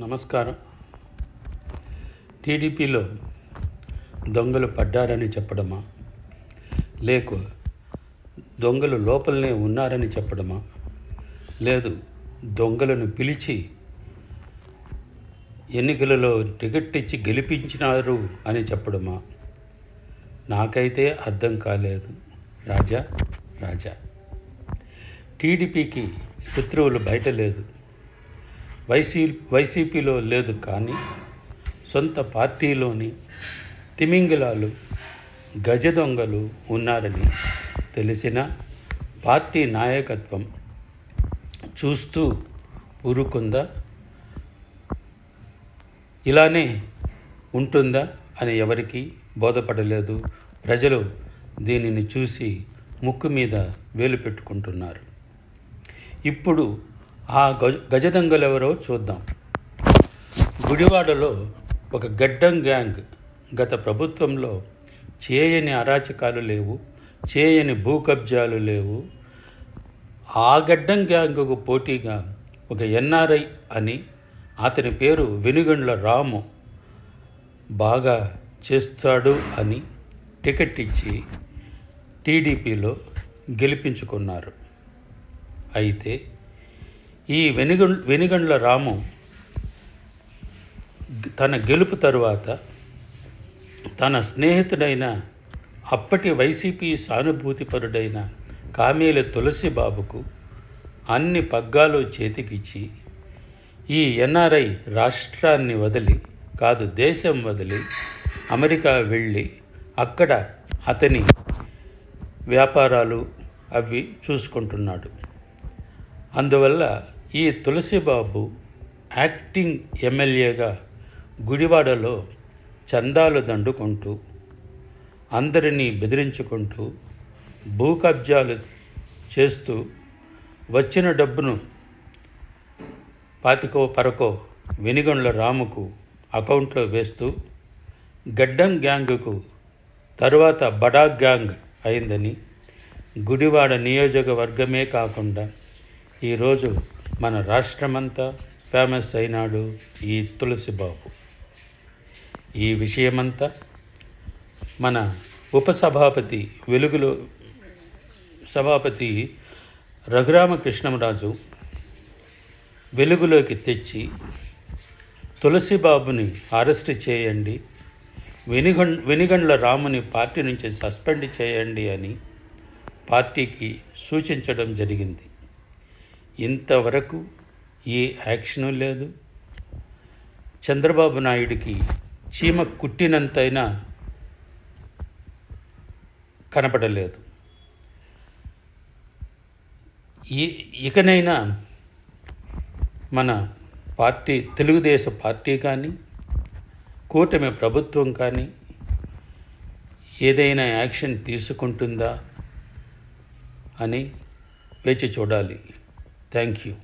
నమస్కారం. టీడీపీలో దొంగలు పడ్డారని చెప్పడమా? లేక దొంగలు లోపలనే ఉన్నారని చెప్పడమా? లేదు దొంగలను పిలిచి ఎన్నికలలో టికెట్ ఇచ్చి గెలిపించినారు అని చెప్పడమా? నాకైతే అర్థం కాలేదు. రాజా రాజా. టీడీపీకి శత్రువులు బయట లేదు. వైసీ వైసీపీలో లేదు కానీ సొంత పార్టీలోని తిమింగిలాలు గజ దొంగలు ఉన్నారని తెలిసిన పార్టీ నాయకత్వం చూస్తూ ఊరుకుందా? ఇలానే ఉంటుందా అని ఎవరికి బోధపడలేదు. ప్రజలు దీనిని చూసి ముక్కు మీద వేలు పెట్టుకుంటున్నారు. ఇప్పుడు ఆ గజ గజదంగలెవరో చూద్దాం. గుడివాడలో ఒక గడ్డం గ్యాంగ్ గత ప్రభుత్వంలో చేయని అరాచకాలు లేవు చేయని భూ కబ్జాలు లేవు. ఆ గడ్డం గ్యాంగుకు పోటీగా ఒక ఎన్ఆర్ఐ అని అతని పేరు వెనుగండ్ల రాము బాగా చేస్తాడు అని టికెట్ ఇచ్చి టీడీపీలో గెలిపించుకున్నారు. అయితే ఈ వెనుగం వెనుగండ్ల రాము తన గెలుపు తరువాత తన స్నేహితుడైన అప్పటి వైసీపీ సానుభూతిపరుడైన కామేల తులసి బాబుకు అన్ని పగ్గాలు చేతికిచ్చి ఈ ఎన్ఆర్ఐ రాష్ట్రాన్ని వదిలి కాదు దేశం వదిలి అమెరికా వెళ్ళి అక్కడ అతని వ్యాపారాలు అవి చూసుకుంటున్నాడు. అందువల్ల ఈ తులసిబాబు యాక్టింగ్ ఎమ్మెల్యేగా గుడివాడలో చందాలు దండుకుంటూ అందరినీ బెదిరించుకుంటూ భూ కబ్జాలు చేస్తూ వచ్చిన డబ్బును పాతికో పరకో వెనిగండ్ల రాముకు అకౌంట్లో వేస్తూ గడ్డం గ్యాంగుకు తరువాత బడా గ్యాంగ్ అయిందని గుడివాడ నియోజకవర్గమే కాకుండా ఈరోజు మన రాష్ట్రమంతా ఫేమస్ అయినాడు ఈ తులసిబాబు ఈ విషయమంతా మన ఉపసభాపతి వెలుగులో సభాపతి రఘురామకృష్ణరాజు వెలుగులోకి తెచ్చి తులసిబాబుని అరెస్ట్ చేయండి వెనిగం వెనిగండ్ల రాముని పార్టీ నుంచి సస్పెండ్ చేయండి అని పార్టీకి సూచించడం జరిగింది. ఇంతవరకు ఏ యాక్షను లేదు. చంద్రబాబు నాయుడికి చీమ కుట్టినంతైనా కనపడలేదు. ఈ ఇకనైనా మన పార్టీ తెలుగుదేశం పార్టీ కానీ కూటమి ప్రభుత్వం కానీ ఏదైనా యాక్షన్ తీసుకుంటుందా అని వేచి చూడాలి. Thank you.